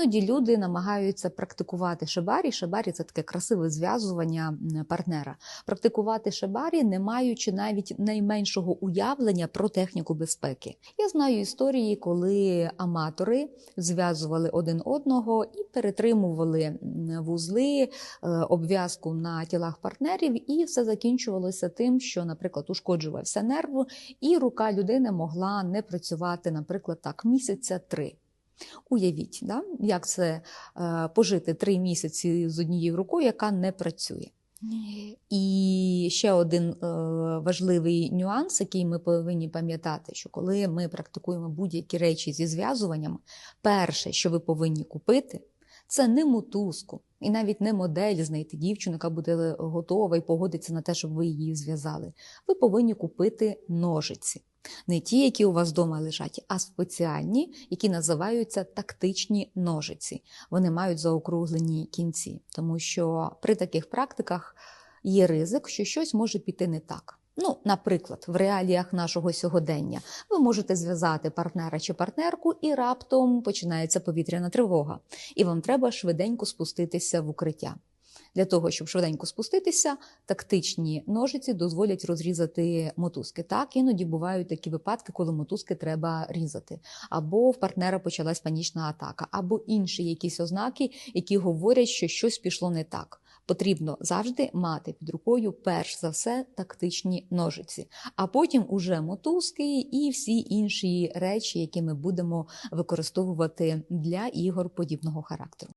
Іноді люди намагаються практикувати шибарі. Шибарі це таке красиве зв'язування партнера. Практикувати шибарі, не маючи навіть найменшого уявлення про техніку безпеки. Я знаю історії, коли аматори зв'язували один одного і перетримували вузли, е, обв'язку на тілах партнерів, і все закінчувалося тим, що, наприклад, ушкоджувався нерв, і рука людини могла не працювати, наприклад, так, місяця три. Уявіть, да? як це е, пожити три місяці з однією рукою, яка не працює. І ще один е, важливий нюанс, який ми повинні пам'ятати, що коли ми практикуємо будь-які речі зі зв'язуванням, перше, що ви повинні купити, це не мотузку і навіть не модель знайти дівчину, яка буде готова і погодиться на те, щоб ви її зв'язали. Ви повинні купити ножиці. Не ті, які у вас вдома лежать, а спеціальні, які називаються тактичні ножиці. Вони мають заокруглені кінці, тому що при таких практиках є ризик, що щось може піти не так. Ну, наприклад, в реаліях нашого сьогодення ви можете зв'язати партнера чи партнерку, і раптом починається повітряна тривога, і вам треба швиденько спуститися в укриття. Для того, щоб швиденько спуститися, тактичні ножиці дозволять розрізати мотузки. Так, іноді бувають такі випадки, коли мотузки треба різати, або в партнера почалась панічна атака, або інші якісь ознаки, які говорять, що щось пішло не так. Потрібно завжди мати під рукою перш за все тактичні ножиці, а потім уже мотузки і всі інші речі, які ми будемо використовувати для ігор подібного характеру.